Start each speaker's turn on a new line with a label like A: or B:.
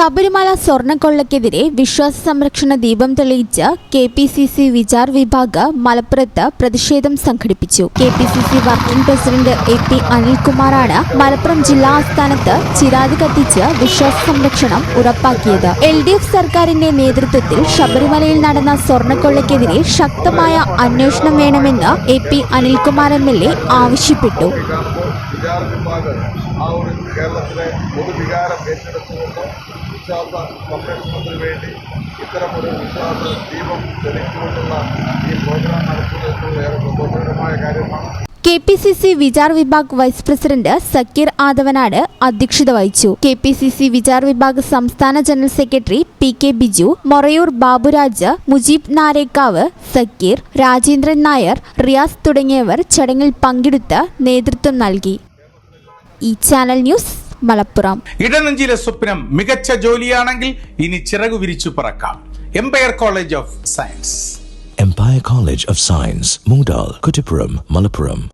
A: ശബരിമല സ്വർണക്കൊള്ളക്കെതിരെ വിശ്വാസ സംരക്ഷണ ദീപം തെളിയിച്ച് K P C C Vichar Vibhag മലപ്പുറത്ത് പ്രതിഷേധം സംഘടിപ്പിച്ചു. K P C C working president A P അനിൽകുമാറാണ് Malappuram ജില്ലാ ആസ്ഥാനത്ത് ചിരാത് കത്തിച്ച് വിശ്വാസ സംരക്ഷണം ഉറപ്പാക്കിയത്. എൽ ഡി എഫ് സർക്കാരിന്റെ നേതൃത്വത്തിൽ ശബരിമലയിൽ നടന്ന സ്വർണക്കൊള്ളക്കെതിരെ ശക്തമായ അന്വേഷണം വേണമെന്ന് A P Anilkumar M L A ആവശ്യപ്പെട്ടു.
B: കാണുമ്പോൾ വിചാര വിഭാഗം ആ ഒരു കേരളത്തിലെ പൊതുവികാരം ഏറ്റെടുത്തുകൊണ്ട് വിശ്വാസ സംരക്ഷണത്തിന് വേണ്ടി ഇത്തരമൊരു വിശ്വാസ ദീപം തെളിച്ചുകൊണ്ടുള്ള ഈ
A: K P C C Vichar Vibhag vice president Zakir Athavanad അധ്യക്ഷത വഹിച്ചു. K P C C Vichar Vibhag സംസ്ഥാന general secretary P K Biju Morayur Baburaj Mujeeb Narekkav Zakir Rajendran Nair Riyas തുടങ്ങിയവർ ചടങ്ങിൽ പങ്കെടുത്ത് നേതൃത്വം നൽകി. ഈ ചാനൽ ന്യൂസ് മലപ്പുറം.
C: ഇടനെഞ്ചിലെ സ്വപ്നം മികച്ച ജോലിയാണെങ്കിൽ ഇനി ചിറകു വിരിച്ചു പറക്കാം. Empire College of Science
D: Empire College of Science, Mungdal, Kuttipuram, Malappuram.